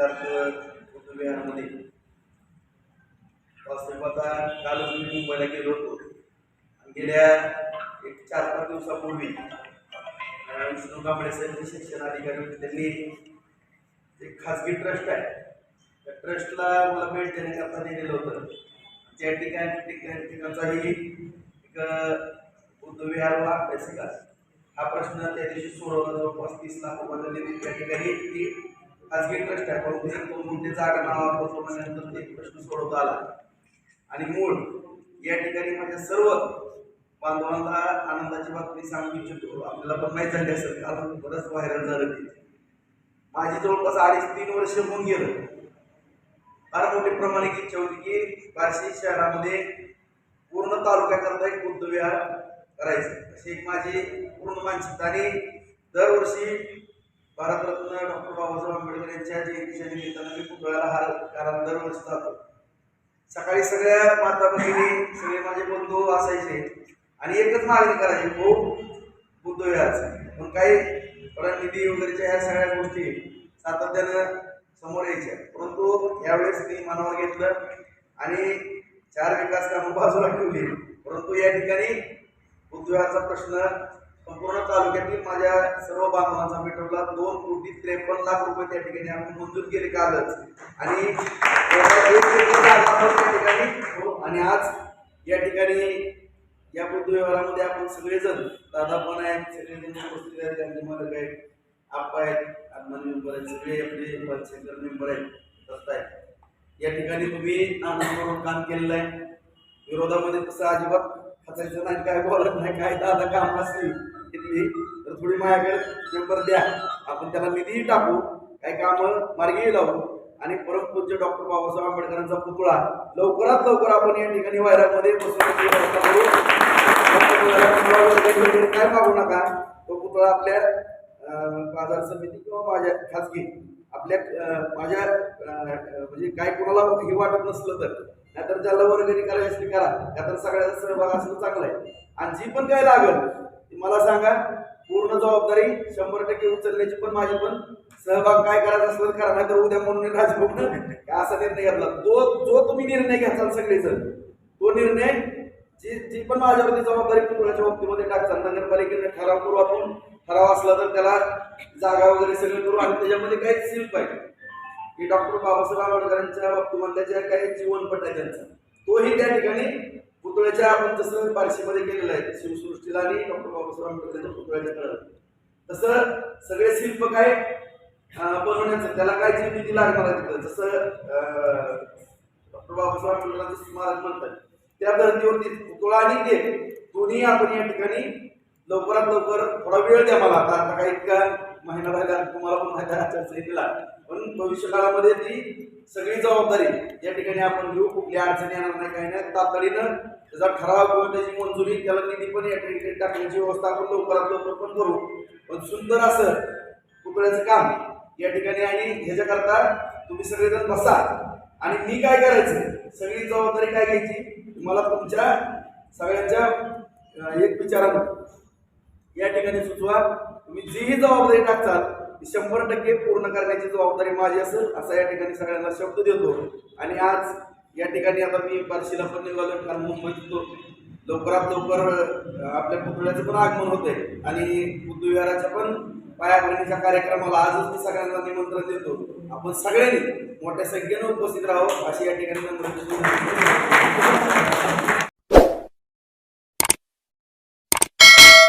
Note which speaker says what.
Speaker 1: तर कुतुबविहारामध्ये कालच मी मुंबईला गेलो होतो. गेल्या एक चार पाच दिवसापूर्वी विष्णू कांबळे साहेब शिक्षण अधिकारी होते. त्यांनी एक खाजगी ट्रस्ट आहे. त्या ट्रस्टला मला भेट देण्याकरता नेलेलं होतं. त्या ठिकाणी ठिकाणचाही एक बुद्धविहारला अभ्यासिका. हा प्रश्न त्या दिवशी सोडवला जवळपास तीस लाख रुपयाला त्या ठिकाणी ती खाजगी ट्रस्ट आहे परंतु एक दोन गुंठे जागा नावावर पोहोचवल्यानंतर ते प्रश्न सोडवता आला. आणि मूळ या ठिकाणी माझ्या सर्व बांधवांना आनंदाची बातमी सांगू इच्छितो. आपल्याला पण माहीत झाली असेल कारण बरंच व्हायरल झालं ते. माझी जवळपास अडीच तीन वर्ष होऊन गेलं. फार मोठी प्रमाणिक इच्छा होती की बार्शी शहरामध्ये पूर्ण तालुक्याकरता एक बुद्धविहार करायचं. अशी एक माझी पूर्ण मानसिकता. आणि दरवर्षी भारतरत्न डॉक्टर बाबासाहेब आंबेडकर यांच्या जयंतीच्या निमित्तानं मी पुतळ्याला हार कारण दरवर्षी जातो. सकाळी सगळ्या माता भगिनी सगळे माझे बंधू असायचे. आणि एकच मागणी करायची हो व्याज पण काही निधी वगैरेच्या ह्या सगळ्या गोष्टी सातत्यानं समोर यायच्या. परंतु यावेळेस मी मनावर घेतलं आणि चार विकास कामं बाजूला ठेवली. परंतु या ठिकाणी बुद्धविहारचा प्रश्न संपूर्ण तालुक्यातील माझ्या सर्व बांधवांचा मिटवला दोन कोटी त्रेपन्न लाख रुपये त्या ठिकाणी आपण मंजूर केले कालच. आणि त्या ठिकाणी हो, आणि आज या ठिकाणी या बुद्धविहारामध्ये आपण सगळेजण दादा पण आहेत सगळेजण उपस्थित आहेत त्यांचे मालक आहेत आप्पा आहेत आत्मान मेंबर आहेत सगळे आपले पंचायत मेंबर आहेत दत्त आहेत. या ठिकाणी तुम्ही आनंदपूर्वक काम केलेलं आहे. विरोधामध्ये तसं अजिबात खचायचं नाही काय बोलत नाही काय दादा काम असतील तिथली तर थोडी माझ्याकडे नंबर द्या. आपण त्याला निधीही टाकू. काही कामं मार्गी लावू. आणि परमपूज्य डॉक्टर बाबासाहेब आंबेडकरांचा पुतळा. लवकरात लवकर आपण या ठिकाणी वायरामध्ये बसून काय मागू नका. तो पुतळा आपल्या बाजार समिती किंवा माझ्या खाजगी आपल्या माझ्या म्हणजे काय कोणाला हे वाटत नसलं तर. नाहीतर ज्याला वर्गणी करायची असली करा. त्यातर तर सगळ्याचा सहभाग असणं चांगलं आहे. आणि जी पण काय लागल मला सांगा पूर्ण जबाबदारी शंभर टक्के उचलण्याची पण माझी पण. सहभाग काय करायचा असलं तर नाही तर उद्या म्हणून राजभवन असा निर्णय घेतला. तो जो तुम्ही निर्णय घ्याल सगळेजण तो निर्णय जी जी पण माझ्यावरती जबाबदारी पुतळ्याच्या बाबतीमध्ये टाकतात नगरपालिकेने ठराव करू आपण. ठराव असला तर त्याला जागा वगैरे सगळं करू आणि त्याच्यामध्ये काही सील पाहिजे. की डॉक्टर बाबासाहेब आंबेडकरांच्या बाबतीमध्ये ज्या काही जीवनपट आहे त्यांचा तोही त्या ठिकाणी पुतळ्याच्या आपण जसं बारशीमध्ये केलेलं आहे शिवसृष्टीला आणि डॉक्टर बाबासाहेब आंबेडकरांच्या पुतळ्याच्या कळत तसं सगळे शिल्प काय बनवण्याचं त्याला काय जी निधी लागणार आहे तिथं? जसं डॉक्टर बाबासाहेब आंबेडकरांचं स्मारक म्हणतात त्या धर्तीवरती पुतळा आणि ते दोन्ही आपण या ठिकाणी लवकरात लवकर थोडा वेळ द्या मला. आता आता काही इतका महिना राहिला तुम्हाला पण माहिती आहे आचारसंहितेला. पण भविष्यकाळामध्ये ती सगळी जबाबदारी या ठिकाणी आपण घेऊ. कुठल्या अडचणी येणार नाही काही नाही. तातडीनं त्याचा ठराव किंवा त्याची मंजुरी त्याला निधी पण या ठिकाणी टाकण्याची व्यवस्था आपण लवकरात लवकर पण करू. पण सुंदर असं पुतळ्याचं काम या ठिकाणी आणि ह्याच्याकरता तुम्ही सगळेजण बसा. आणि मी काय करायचं? सगळी जबाबदारी काय घ्यायची? तुम्हाला तुमच्या सगळ्यांच्या एक विचारानं या ठिकाणी सुचवा. तुम्ही जीही जबाबदारी टाकचाल ती शंभर टक्के पूर्ण करण्याची जबाबदारी माझी असेल असा या ठिकाणी सगळ्यांना शब्द देतो. आणि आज या ठिकाणी आता मी बार्शीला पण निघालो कारण मुंबईत तो लवकरात लवकर आपल्या पुतळ्याचं पण आगमन होतंय. आणि बुद्धविहाराच्या पण पायाभरणीच्या कार्यक्रमाला आजच मी सगळ्यांना निमंत्रण देतो. आपण सगळ्यांनी मोठ्या संख्येनं उपस्थित राहावं अशी या ठिकाणी नम्र